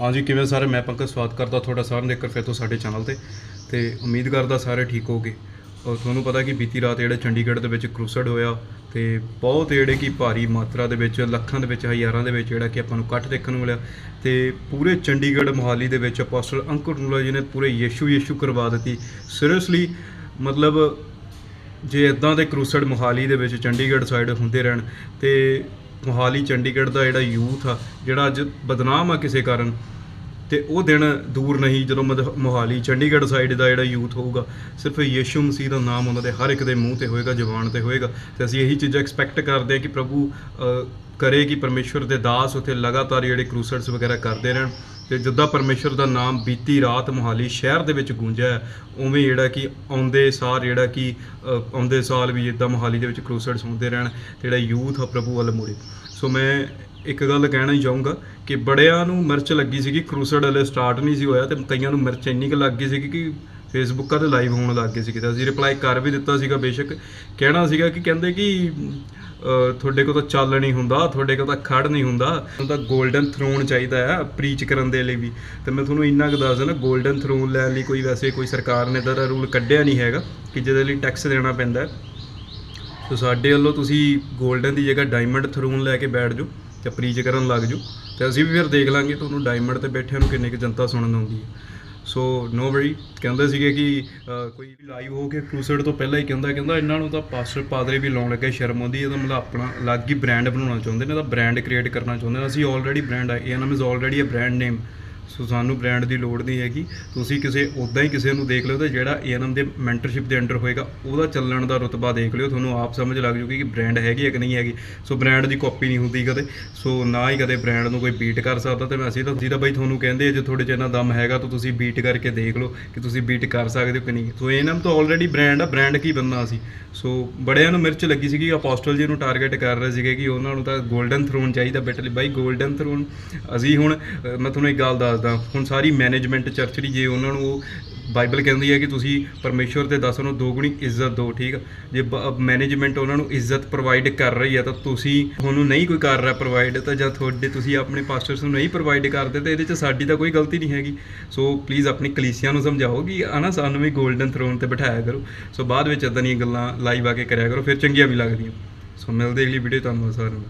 ਹਾਂਜੀ ਕਿਵੇਂ ਸਾਰੇ? ਮੈਂ ਪੰਕਜ ਸਵਾਗਤ ਕਰਦਾ ਤੁਹਾਡਾ ਸਾਰਿਆਂ ਦਾ ਇੱਕ ਵਾਰ ਫਿਰ ਤੋਂ ਸਾਡੇ ਚੈਨਲ ਤੇ। ਤੇ ਉਮੀਦ ਕਰਦਾ ਸਾਰੇ ਠੀਕ ਹੋਗੇ ਔਰ ਤੁਹਾਨੂੰ ਪਤਾ ਕਿ ਬੀਤੀ ਰਾਤ ਜਿਹੜਾ ਚੰਡੀਗੜ੍ਹ ਦੇ ਵਿੱਚ ਕਰੂਸਡ ਹੋਇਆ ਤੇ ਬਹੁਤ ਜਿਹੜੇ ਕਿ ਭਾਰੀ ਮਾਤਰਾ ਦੇ ਵਿੱਚ, ਲੱਖਾਂ ਦੇ ਵਿੱਚ, ਹਜ਼ਾਰਾਂ ਦੇ ਵਿੱਚ ਜਿਹੜਾ ਕਿ ਆਪਾਂ ਨੂੰ ਇਕੱਠ ਦੇਖਣ ਨੂੰ ਮਿਲਿਆ। ਤੇ ਪੂਰੇ ਚੰਡੀਗੜ੍ਹ ਮੋਹਾਲੀ ਦੇ ਵਿੱਚ ਅਪੋਸਟਲ ਅੰਕੁਰ ਨੂਲਾ ਜੀ ਨੇ ਪੂਰੇ ਯੇਸ਼ੂ ਯੇਸ਼ੂ ਕਰਵਾ ਦਿੱਤੀ। ਸੀਰੀਅਸਲੀ ਮਤਲਬ ਜੇ ਇਦਾਂ ਦੇ ਕਰੂਸਡ ਮੋਹਾਲੀ ਦੇ ਵਿੱਚ ਚੰਡੀਗੜ੍ਹ ਸਾਈਡ ਹੁੰਦੇ ਰਹਿਣ, ਤੇ ਮੋਹਾਲੀ ਚੰਡੀਗੜ੍ਹ ਦਾ ਜਿਹੜਾ ਯੂਥ ਆ ਜਿਹੜਾ ਅੱਜ ਬਦਨਾਮ ਆ ਕਿਸੇ ਕਾਰਨ ਤੇ ਉਹ ਦਿਨ ਦੂਰ ਨਹੀਂ ਜਦੋਂ ਮਦ- ਮੋਹਾਲੀ ਚੰਡੀਗੜ੍ਹ ਸਾਈਡ ਦਾ ਜਿਹੜਾ ਯੂਥ ਹੋਊਗਾ ਸਿਰਫ ਯੀਸ਼ੂ ਮਸੀਹ ਦਾ ਨਾਮ ਉਹਨਾਂ ਦੇ ਹਰ ਇੱਕ ਦੇ ਮੂੰਹ ਤੇ ਹੋਏਗਾ ਜ਼ੁਬਾਨ ਤੇ ਹੋਏਗਾ ਤੇ ਅਸੀਂ ਇਹੀ ਚੀਜ਼ਾਂ ਐਕਸਪੈਕਟ ਕਰਦੇ ਹਾਂ ਕਿ ਪ੍ਰਭੂ ਅ, ਕਰੇ ਕਿ ਪਰਮੇਸ਼ਵਰ ਦੇ ਦਾਸ ਉੱਥੇ ਲਗਾਤਾਰ ਜਿਹੜੇ ਕਰੂਸਡਸ ਵਗੈਰਾ ਕਰਦੇ ਰਹਿਣ ਤੇ ਜਿੱਦਾਂ ਪਰਮੇਸ਼ਵਰ ਦਾ ਨਾਮ ਬੀਤੀ ਰਾਤ ਮੋਹਾਲੀ ਸ਼ਹਿਰ ਦੇ ਵਿੱਚ ਗੂੰਜਿਆ ਹੈ, ਉਵੇਂ ਜਿਹੜਾ ਕਿ ਆਉਂਦੇ ਸਾਲ ਜਿਹੜਾ ਕਿ ਆਉਂਦੇ ਸਾਲ ਵੀ ਜਿੱਦਾਂ ਮੋਹਾਲੀ ਦੇ ਵਿੱਚ ਕਰੂਸਡਸ ਹੁੰਦੇ ਰਹਿਣ ਤੇ ਜਿਹੜਾ ਯੂਥ ਆ ਪ੍ਰਭੂ ਵੱਲ ਮੁੜੇ। ਸੋ ਮੈਂ ਇੱਕ ਗੱਲ ਕਹਿਣਾ ਹੀ ਚਾਹੂੰਗਾ ਕਿ ਬੜਿਆਂ ਨੂੰ ਮਿਰਚ ਲੱਗੀ ਸੀਗੀ ਕਰੂਸਡ ਹਲੇ ਸਟਾਰਟ ਨਹੀਂ ਸੀ ਹੋਇਆ ਤੇ ਕਈਆਂ ਨੂੰ ਮਿਰਚ ਇੰਨੀ ਕੁ ਲੱਗ ਗਈ ਸੀਗੀ ਕਿ ਫੇਸਬੁੱਕਾਂ ਤੇ ਲਾਈਵ ਹੋਣ ਲੱਗ ਗਏ ਸੀ ਕਿਤੇ। ਅਸੀਂ ਰਿਪਲਾਈ ਕਰ ਵੀ ਦਿੱਤਾ ਸੀਗਾ ਬੇਸ਼ੱਕ। ਕਹਿਣਾ ਸੀਗਾ ਕਿ ਕਹਿੰਦੇ ਕਿ ਤੁਹਾਡੇ ਕੋਲ ਤਾਂ ਚੱਲ ਨਹੀਂ ਹੁੰਦਾ, ਤੁਹਾਡੇ ਕੋਲ ਤਾਂ ਖੜ ਨਹੀਂ ਹੁੰਦਾ। ਤੁਹਾਨੂੰ ਤਾਂ ਗੋਲਡਨ ਥਰੋਨ ਚਾਹੀਦਾ ਆ ਪ੍ਰੀਚ ਕਰਨ ਦੇ ਲਈ ਵੀ। ਤੇ ਮੈਂ ਤੁਹਾਨੂੰ ਇੰਨਾ ਕੁ ਦੱਸ ਦਿੰਦਾ ਗੋਲਡਨ ਥਰੋਨ ਲੈਣ ਲਈ ਕੋਈ ਵੈਸੇ ਕੋਈ ਸਰਕਾਰ ਨੇ ਤਾਂ ਰੂਲ ਕੱਢਿਆ ਨਹੀਂ ਹੈਗਾ ਕਿ ਜਿਹਦੇ ਲਈ ਟੈਕਸ ਦੇਣਾ ਪੈਂਦਾ। ਸੋ ਸਾਡੇ ਵੱਲੋਂ ਤੁਸੀਂ ਗੋਲਡਨ ਦੀ ਜਗ੍ਹਾ ਡਾਇਮੰਡ ਥਰੋਨ ਲੈ ਕੇ ਬੈਠ ਜਾਓ ਤੇ ਪ੍ਰੀਚ ਕਰਨ ਲੱਗ ਜਾਓ। ਤੇ ਅਸੀਂ ਵੀ ਫਿਰ ਦੇਖ ਲਾਂਗੇ ਤੁਹਾਨੂੰ ਡਾਇਮੰਡ ਤੇ ਬੈਠਿਆਂ ਨੂੰ ਕਿੰਨੇ ਕੁ ਜਨਤਾ ਸੁਣਨ ਆਉਂਦੀ ਹੈ। ਸੋ ਨੋ ਵਰੀ ਕਹਿੰਦੇ ਸੀਗੇ ਕਿ ਅਹ, ਕੋਈ ਲਾਈਵ ਹੋ ਕੇ ਕਰੂਸਡ ਤੋਂ ਪਹਿਲਾਂ ਹੀ ਕਹਿੰਦਾ ਕਹਿੰਦਾ ਇਹਨਾਂ ਨੂੰ ਤਾਂ ਪਾਸਟਰ ਪਾਦਰੀ ਵੀ ਲਾਉਣ ਲੱਗੇ ਸ਼ਰਮ ਆਉਂਦੀ ਇਹਦਾ ਮਤਲਬ ਆਪਣਾ ਅਲੱਗ ਹੀ ਬ੍ਰਾਂਡ ਬਣਾਉਣਾ ਚਾਹੁੰਦੇ ਨੇ ਇਹਦਾ ਬ੍ਰਾਂਡ ਕ੍ਰੀਏਟ ਕਰਨਾ ਚਾਹੁੰਦੇ ਨੇ। ਅਸੀਂ ਆਲਰੇਡੀ ਬ੍ਰਾਂਡ ਆ ANM is already uh brand name so ਸਾਨੂੰ ਬ੍ਰਾਂਡ ਦੀ ਲੋੜ ਨਹੀਂ ਹੈਗੀ। ਤੁਸੀਂ ਕਿਸੇ ਉਦਾਂ ਹੀ ਕਿਸੇ ਨੂੰ ਦੇਖ ਲਿਓ ਤੇ ਜਿਹੜਾ ਏਐਨਐਮ ਦੇ ਮੈਂਟਰਸ਼ਿਪ ਦੇ ਅੰਡਰ ਹੋਏਗਾ, ਉਹਦਾ ਚੱਲਣ ਦਾ ਰੁਤਬਾ ਦੇਖ ਲਿਓ। ਤੁਹਾਨੂੰ ਆਪ ਸਮਝ ਲੱਗ ਜੂਗੀ ਕਿ ਬ੍ਰਾਂਡ ਹੈਗੀ ਹੈ ਕਿ ਨਹੀਂ ਹੈਗੀ। ਸੋ ਬ੍ਰਾਂਡ ਦੀ ਕਾਪੀ ਨਹੀਂ ਹੁੰਦੀ ਕਦੇ। ਸੋ ਨਾ ਹੀ ਕਦੇ ਬ੍ਰਾਂਡ ਨੂੰ ਕੋਈ ਬੀਟ ਕਰ ਸਕਦਾ ਤੇ ਅਸੀਂ ਤਾਂ ਜਿਹਦਾ ਬਾਈ ਤੁਹਾਨੂੰ ਕਹਿੰਦੇ ਜੇ ਤੁਹਾਡੇ ਚ ਇੰਨਾ ਦਮ ਹੈਗਾ ਤਾਂ ਤੁਸੀਂ ਬੀਟ ਕਰਕੇ ਦੇਖ ਲਓ ਕਿ ਤੁਸੀਂ ਬੀਟ ਕਰ ਸਕਦੇ ਹੋ ਕਿ ਨਹੀਂ। ਸੋ ਏਐਨਐਮ ਤਾਂ ਆਲਰੇਡੀ ਬ੍ਰਾਂਡ ਆ ਬ੍ਰਾਂਡ ਕੀ ਬੰਨਾ ਸੀ ਸੋ ਬੜਿਆਂ ਨੂੰ ਮਿਰਚ ਲੱਗੀ ਸੀਗੀ ਅਪੋਸਟਲ ਜੀ ਨੂੰ ਟਾਰਗੇਟ ਕਰ ਰਹੇ ਸੀਗੇ ਕਿ ਉਹਨਾਂ ਨੂੰ ਤਾਂ 골ਡਨ ਥਰੋਨ ਚਾਹੀਦਾ ਬੇਟੇ ਬਾਈ 골ਡਨ ਥਰੋਨ ਅਸੀਂ ਹੁਣ ਮੈਂ ਤੁਹਾਨੂੰ ਇੱਕ ਗੱਲ ਦੱਸ ਦੱਸਦਾ ਹੁਣ ਸਾਰੀ ਮੈਨੇਜਮੈਂਟ ਚਰਚ ਦੀ ਜੇ ਉਹਨਾਂ ਨੂੰ ਉਹ ਬਾਈਬਲ ਕਹਿੰਦੀ ਹੈ ਕਿ ਤੁਸੀਂ ਪਰਮੇਸ਼ਵਰ 'ਤੇ ਦਾਸਾਂ ਨੂੰ ਦੋਗੁਣੀ ਇੱਜ਼ਤ ਦਿਓ, ਠੀਕ ਆ? ਜੇ ਮੈਨੇਜਮੈਂਟ ਉਹਨਾਂ ਨੂੰ ਇੱਜ਼ਤ ਪ੍ਰੋਵਾਈਡ ਕਰ ਰਹੀ ਹੈ ਤਾਂ ਤੁਸੀਂ ਤੁਹਾਨੂੰ ਨਹੀਂ ਕੋਈ ਕਰ ਰਿਹਾ ਪ੍ਰੋਵਾਈਡ ਤਾਂ ਜਾਂ ਤੁਹਾਡੇ ਤੁਸੀਂ ਆਪਣੇ ਪਾਸਟਰਸ ਨੂੰ ਨਹੀਂ ਪ੍ਰੋਵਾਈਡ ਕਰਦੇ ਤਾਂ ਇਹਦੇ 'ਚ ਸਾਡੀ ਤਾਂ ਕੋਈ ਗਲਤੀ ਨਹੀਂ ਹੈਗੀ। ਸੋ ਪਲੀਜ਼ ਆਪਣੀ ਕਲੀਸਿਆਂ ਨੂੰ ਸਮਝਾਓ ਕਿ ਆਨਾ ਸਾਨੂੰ ਵੀ 골ਡਨ ਥਰੋਨ ਤੇ ਬਿਠਾਇਆ ਕਰੋ। ਸੋ ਬਾਅਦ ਵਿੱਚ ਇਦਾਂ ਦੀਆਂ ਗੱਲਾਂ ਲਾਈਵ ਆ ਕੇ ਕਰਿਆ ਕਰੋ, ਫਿਰ ਚੰਗੀਆਂ ਵੀ ਲੱਗਦੀਆਂ। ਸੋ ਮਿਲਦੇ ਅਗਲੀ ਵੀਡੀਓ ਤੁਹਾਨੂੰ ਸਾਰਿਆਂ ਨੂੰ